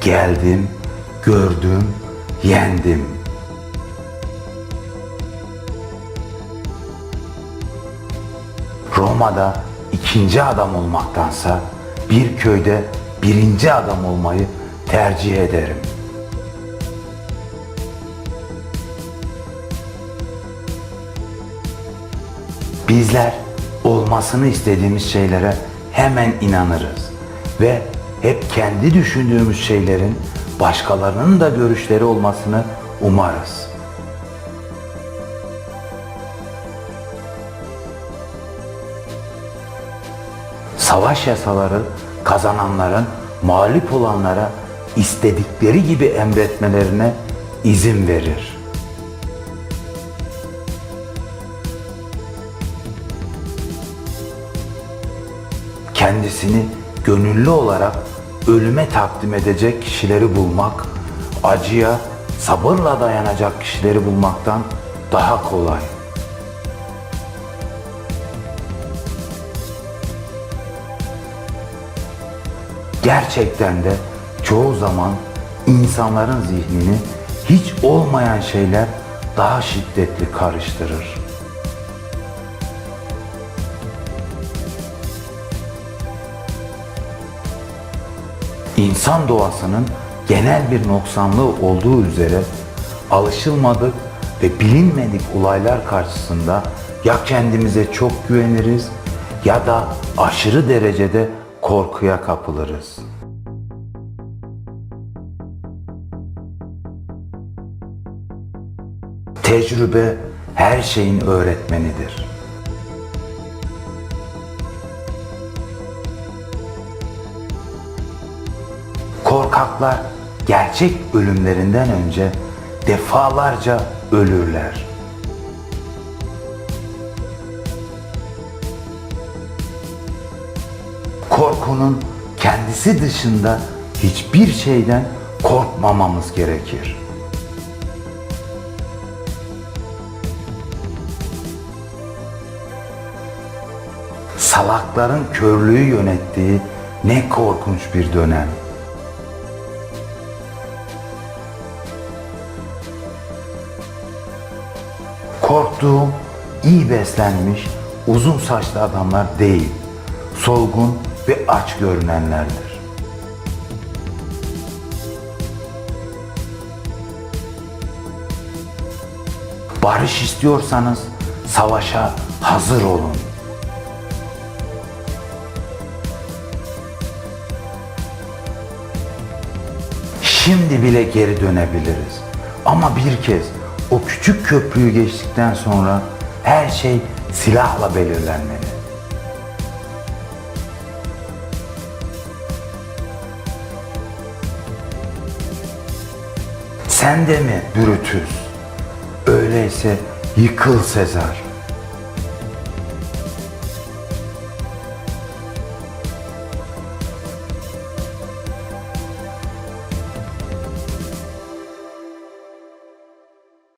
Geldim, gördüm, yendim. Roma'da ikinci adam olmaktansa bir köyde birinci adam olmayı tercih ederim. Bizler olmasını istediğimiz şeylere hemen inanırız ve hep kendi düşündüğümüz şeylerin başkalarının da görüşleri olmasını umarız. Savaş yasaları kazananların mağlup olanlara istedikleri gibi emretmelerine izin verir. kendisini gönüllü olarak ölüme takdim edecek kişileri bulmak, acıya sabırla dayanacak kişileri bulmaktan daha kolay. Gerçekten de çoğu zaman insanların zihnini hiç olmayan şeyler daha şiddetli karıştırır. İnsan doğasının genel bir noksanlığı olduğu üzere alışılmadık ve bilinmedik olaylar karşısında ya kendimize çok güveniriz ya da aşırı derecede korkuya kapılırız. Tecrübe her şeyin öğretmenidir. Korkaklar gerçek ölümlerinden önce defalarca ölürler. Korkunun kendisi dışında hiçbir şeyden korkmamamız gerekir. Salakların körlüğü yönettiği ne korkunç bir dönem. Korktuğum iyi beslenmiş, uzun saçlı adamlar değil, solgun ve aç görünenlerdir. Barış istiyorsanız savaşa hazır olun. Şimdi bile geri dönebiliriz. Ama bir kez o küçük köprüyü geçtikten sonra her şey silahla belirlenmeli. Sen de mi Brutus? Öyleyse yıkıl Sezar.